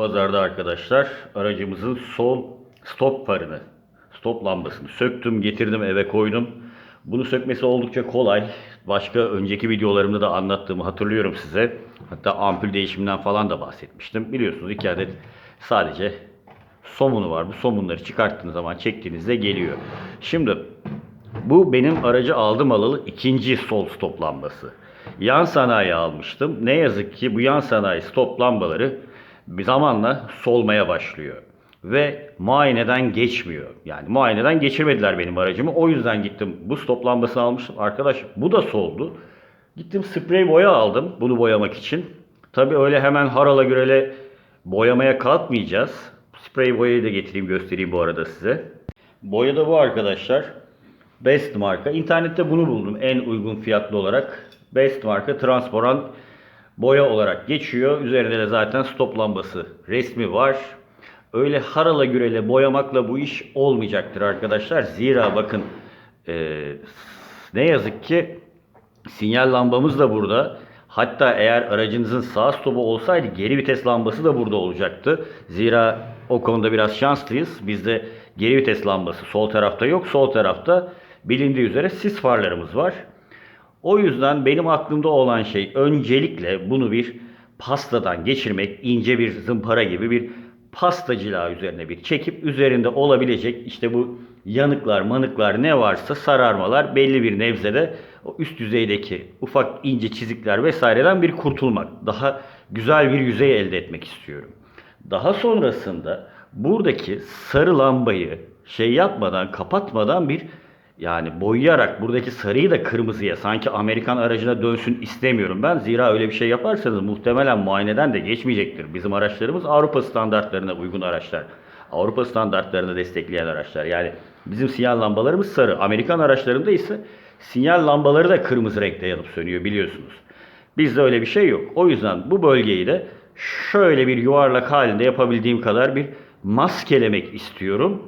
Pazarda arkadaşlar aracımızın sol stop farını, stop lambasını söktüm, getirdim eve koydum. Bunu sökmesi oldukça kolay. Başka önceki videolarımda da anlattığımı hatırlıyorum size. Hatta ampul değişiminden falan da bahsetmiştim. Biliyorsunuz iki adet sadece somunu var. Bu somunları çıkarttığınız zaman çektiğinizde geliyor. Şimdi bu benim aracı aldım alalı ikinci sol stop lambası. Yan sanayi almıştım. Ne yazık ki bu yan sanayi stop lambaları bir zamanla solmaya başlıyor. Ve muayeneden geçmiyor. Yani muayeneden geçirmediler benim aracımı. O yüzden gittim bu stop lambasını almıştım. Arkadaş bu da soldu. Gittim sprey boya aldım bunu boyamak için. Tabi öyle hemen harala gürele boyamaya kalkmayacağız. Sprey boyayı da getireyim göstereyim bu arada size. Boya da bu arkadaşlar. Best marka. İnternette bunu buldum en uygun fiyatlı olarak. Best marka transparan boya olarak geçiyor. Üzerinde de zaten stop lambası resmi var. Öyle harala gürele boyamakla bu iş olmayacaktır arkadaşlar. Zira bakın eee, ne yazık ki sinyal lambamız da burada. Hatta eğer aracınızın sağ stopu olsaydı geri vites lambası da burada olacaktı. Zira o konuda biraz şanslıyız. Bizde geri vites lambası sol tarafta yok. Sol tarafta bilindiği üzere sis farlarımız var. O yüzden benim aklımda olan şey öncelikle bunu bir pastadan geçirmek, ince bir zımpara gibi bir pasta cila üzerine bir çekip üzerinde olabilecek işte bu yanıklar, manıklar ne varsa sararmalar belli bir nevzede o üst düzeydeki ufak ince çizikler vesaireden bir kurtulmak. Daha güzel bir yüzey elde etmek istiyorum. Daha sonrasında buradaki sarı lambayı şey yapmadan, kapatmadan bir yani boyayarak buradaki sarıyı da kırmızıya sanki Amerikan aracına dönsün istemiyorum ben. Zira öyle bir şey yaparsanız muhtemelen muayeneden de geçmeyecektir. Bizim araçlarımız Avrupa standartlarına uygun araçlar. Avrupa standartlarını destekleyen araçlar. Yani bizim sinyal lambalarımız sarı. Amerikan araçlarında ise sinyal lambaları da kırmızı renkte yanıp sönüyor biliyorsunuz. Bizde öyle bir şey yok. O yüzden bu bölgeyi de şöyle bir yuvarlak halinde yapabildiğim kadar bir maskelemek istiyorum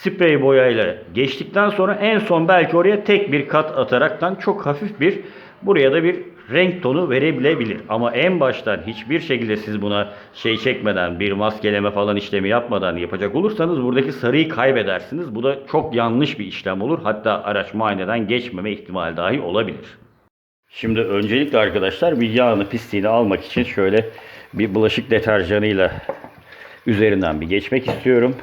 sprey boyayla geçtikten sonra en son belki oraya tek bir kat ataraktan çok hafif bir buraya da bir renk tonu verebilebilir. Ama en baştan hiçbir şekilde siz buna şey çekmeden bir maskeleme falan işlemi yapmadan yapacak olursanız buradaki sarıyı kaybedersiniz. Bu da çok yanlış bir işlem olur. Hatta araç muayeneden geçmeme ihtimali dahi olabilir. Şimdi öncelikle arkadaşlar bir yağını pisliğini almak için şöyle bir bulaşık deterjanıyla üzerinden bir geçmek istiyorum.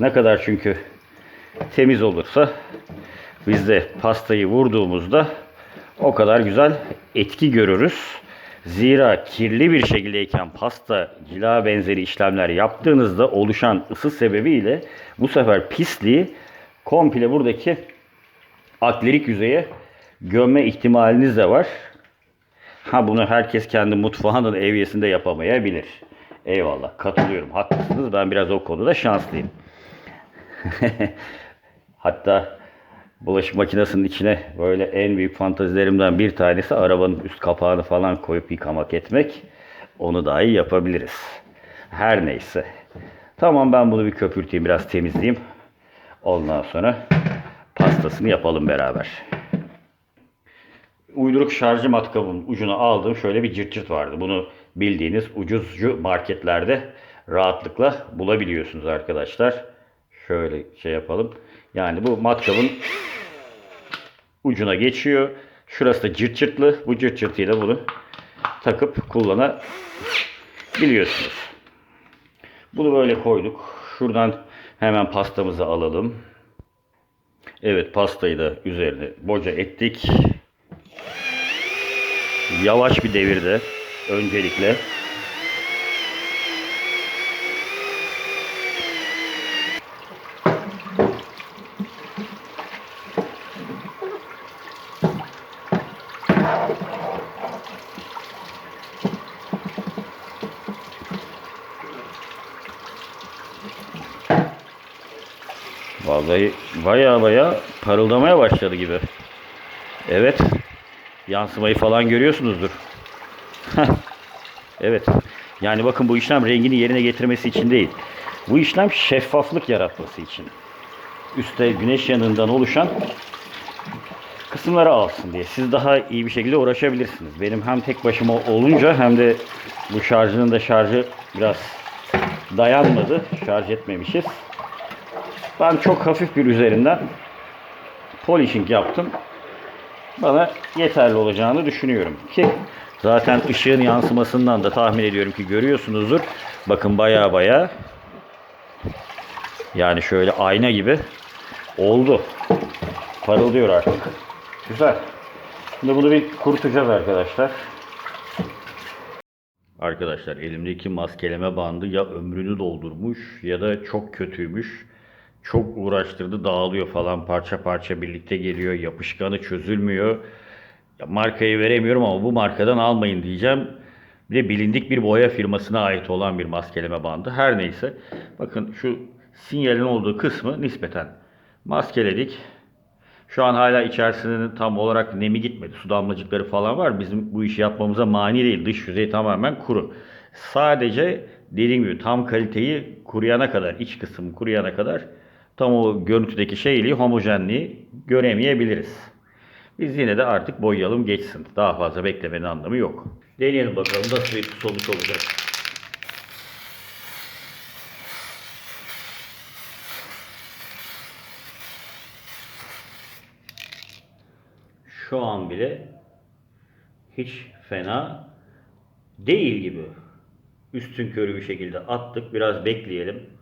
Ne kadar çünkü temiz olursa biz de pastayı vurduğumuzda o kadar güzel etki görürüz. Zira kirli bir şekildeyken pasta cila benzeri işlemler yaptığınızda oluşan ısı sebebiyle bu sefer pisliği komple buradaki aklerik yüzeye gömme ihtimaliniz de var. Ha bunu herkes kendi mutfağının evyesinde yapamayabilir. Eyvallah katılıyorum haklısınız ben biraz o konuda şanslıyım. Hatta bulaşık makinesinin içine böyle en büyük fantazilerimden bir tanesi arabanın üst kapağını falan koyup yıkamak etmek. Onu dahi yapabiliriz. Her neyse. Tamam ben bunu bir köpürteyim biraz temizleyeyim. Ondan sonra pastasını yapalım beraber. Uyduruk şarjı matkabının ucuna aldığım şöyle bir cırt cırt vardı. Bunu bildiğiniz ucuzcu marketlerde rahatlıkla bulabiliyorsunuz arkadaşlar. Şöyle şey yapalım. Yani bu matkabın ucuna geçiyor. Şurası da cırt cırtlı. Bu cırt cırtıyla bunu takıp kullanabiliyorsunuz. Bunu böyle koyduk. Şuradan hemen pastamızı alalım. Evet pastayı da üzerine boca ettik. Yavaş bir devirde öncelikle Vallahi baya baya parıldamaya başladı gibi. Evet. Yansımayı falan görüyorsunuzdur. evet. Yani bakın bu işlem rengini yerine getirmesi için değil. Bu işlem şeffaflık yaratması için. Üste güneş yanından oluşan kısımları alsın diye. Siz daha iyi bir şekilde uğraşabilirsiniz. Benim hem tek başıma olunca hem de bu şarjının da şarjı biraz dayanmadı. Şarj etmemişiz. Ben çok hafif bir üzerinden polishing yaptım. Bana yeterli olacağını düşünüyorum ki zaten ışığın yansımasından da tahmin ediyorum ki görüyorsunuzdur. Bakın baya baya yani şöyle ayna gibi oldu. Parıldıyor artık. Güzel. Şimdi bunu bir kurutacağız arkadaşlar. Arkadaşlar elimdeki maskeleme bandı ya ömrünü doldurmuş ya da çok kötüymüş. Çok uğraştırdı dağılıyor falan parça parça birlikte geliyor. Yapışkanı çözülmüyor. Ya markayı veremiyorum ama bu markadan almayın diyeceğim. Bir de bilindik bir boya firmasına ait olan bir maskeleme bandı. Her neyse. Bakın şu sinyalin olduğu kısmı nispeten maskeledik. Şu an hala içerisinin tam olarak nemi gitmedi. Su damlacıkları falan var. Bizim bu işi yapmamıza mani değil. Dış yüzey tamamen kuru. Sadece dediğim gibi tam kaliteyi kuruyana kadar, iç kısım kuruyana kadar tam o görüntüdeki şeyliği, homojenliği göremeyebiliriz. Biz yine de artık boyayalım geçsin. Daha fazla beklemenin anlamı yok. Deneyelim bakalım nasıl bir sonuç olacak. Şu an bile hiç fena değil gibi. Üstün körü bir şekilde attık. Biraz bekleyelim.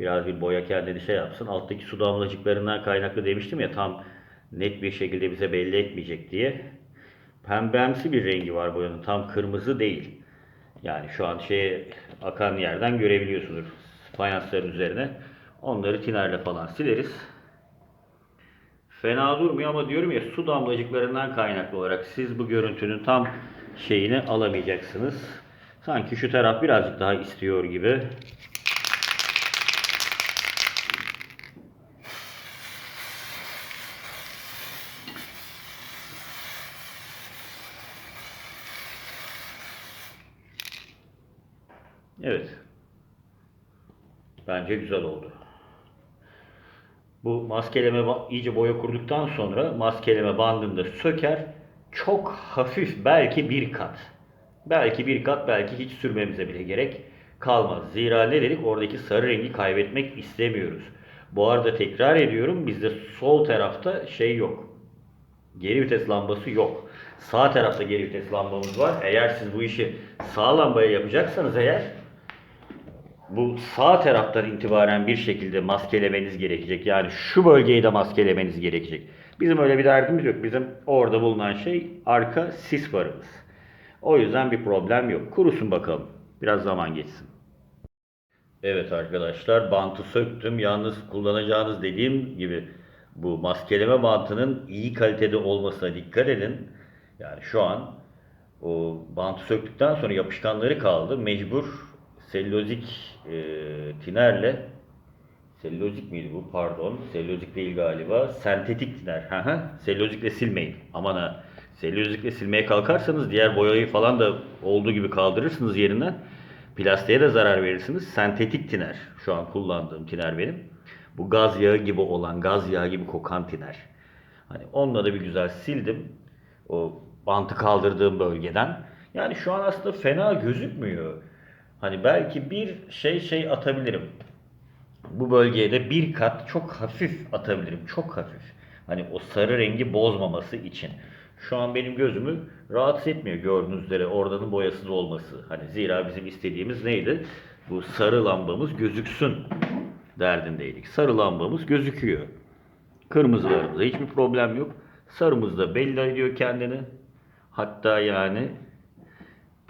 Biraz bir boya kendini şey yapsın. Alttaki su damlacıklarından kaynaklı demiştim ya tam net bir şekilde bize belli etmeyecek diye. Pembemsi bir rengi var boyanın. Tam kırmızı değil. Yani şu an şeye akan yerden görebiliyorsunuz. Fayansların üzerine. Onları tinerle falan sileriz. Fena durmuyor ama diyorum ya su damlacıklarından kaynaklı olarak siz bu görüntünün tam şeyini alamayacaksınız. Sanki şu taraf birazcık daha istiyor gibi. Evet. Bence güzel oldu. Bu maskeleme iyice boya kurduktan sonra maskeleme bandını da söker. Çok hafif belki bir kat. Belki bir kat belki hiç sürmemize bile gerek kalmaz. Zira ne dedik oradaki sarı rengi kaybetmek istemiyoruz. Bu arada tekrar ediyorum bizde sol tarafta şey yok. Geri vites lambası yok. Sağ tarafta geri vites lambamız var. Eğer siz bu işi sağ lambaya yapacaksanız eğer bu sağ taraftan itibaren bir şekilde maskelemeniz gerekecek. Yani şu bölgeyi de maskelemeniz gerekecek. Bizim öyle bir derdimiz yok. Bizim orada bulunan şey arka sis farımız. O yüzden bir problem yok. Kurusun bakalım. Biraz zaman geçsin. Evet arkadaşlar bantı söktüm. Yalnız kullanacağınız dediğim gibi bu maskeleme bantının iyi kalitede olmasına dikkat edin. Yani şu an o bantı söktükten sonra yapışkanları kaldı. Mecbur selülozik e, tinerle selülozik miydi bu? Pardon selülozik değil galiba. Sentetik tiner. Selülozikle silmeyin. Aman ha. Selülozikle silmeye kalkarsanız diğer boyayı falan da olduğu gibi kaldırırsınız yerinden plastiğe de zarar verirsiniz. Sentetik tiner. Şu an kullandığım tiner benim. Bu gaz yağı gibi olan gaz yağı gibi kokan tiner. Hani onunla da bir güzel sildim. O bantı kaldırdığım bölgeden. Yani şu an aslında fena gözükmüyor Hani belki bir şey şey atabilirim. Bu bölgeye de bir kat çok hafif atabilirim. Çok hafif. Hani o sarı rengi bozmaması için. Şu an benim gözümü rahatsız etmiyor gördüğünüz üzere oradanın boyasız olması. Hani zira bizim istediğimiz neydi? Bu sarı lambamız gözüksün derdindeydik. Sarı lambamız gözüküyor. Kırmızılarımızda hiçbir problem yok. Sarımız da belli ediyor kendini. Hatta yani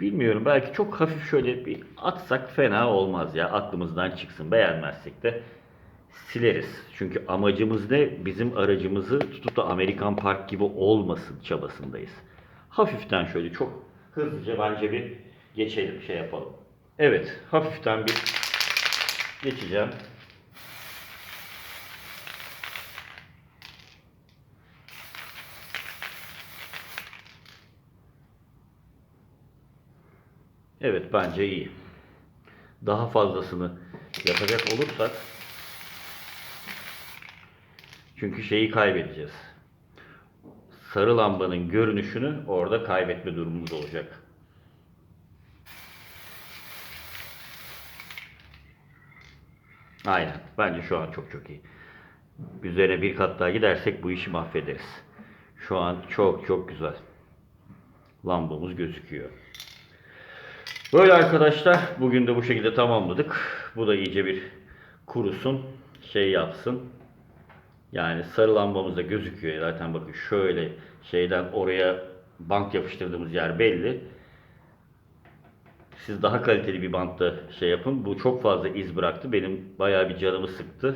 Bilmiyorum belki çok hafif şöyle bir atsak fena olmaz ya aklımızdan çıksın beğenmezsek de sileriz. Çünkü amacımız ne? Bizim aracımızı tutup da Amerikan Park gibi olmasın çabasındayız. Hafiften şöyle çok hızlıca bence bir geçelim şey yapalım. Evet hafiften bir geçeceğim. Evet bence iyi. Daha fazlasını yapacak olursak çünkü şeyi kaybedeceğiz. sarı lambanın görünüşünü orada kaybetme durumumuz olacak. Aynen. Bence şu an çok çok iyi. Üzerine bir kat daha gidersek bu işi mahvederiz. Şu an çok çok güzel. Lambamız gözüküyor. Böyle arkadaşlar bugün de bu şekilde tamamladık. Bu da iyice bir kurusun, şey yapsın. Yani sarı lambamız da gözüküyor. Zaten bakın şöyle şeyden oraya bant yapıştırdığımız yer belli. Siz daha kaliteli bir bantla şey yapın. Bu çok fazla iz bıraktı. Benim bayağı bir canımı sıktı.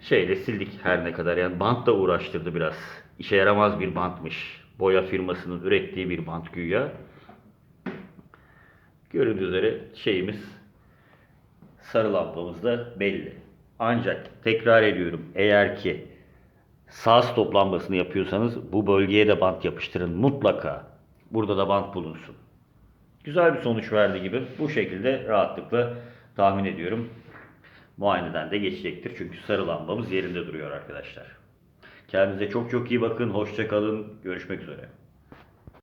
Şeyle sildik her ne kadar. Yani bant da uğraştırdı biraz. İşe yaramaz bir bantmış. Boya firmasının ürettiği bir bant güya. Görüldüğü üzere şeyimiz sarı lampamız da belli. Ancak tekrar ediyorum eğer ki sağ stop yapıyorsanız bu bölgeye de bant yapıştırın mutlaka. Burada da bant bulunsun. Güzel bir sonuç verdi gibi. Bu şekilde rahatlıkla tahmin ediyorum. Muayeneden de geçecektir. Çünkü sarı lambamız yerinde duruyor arkadaşlar. Kendinize çok çok iyi bakın. Hoşça kalın. Görüşmek üzere.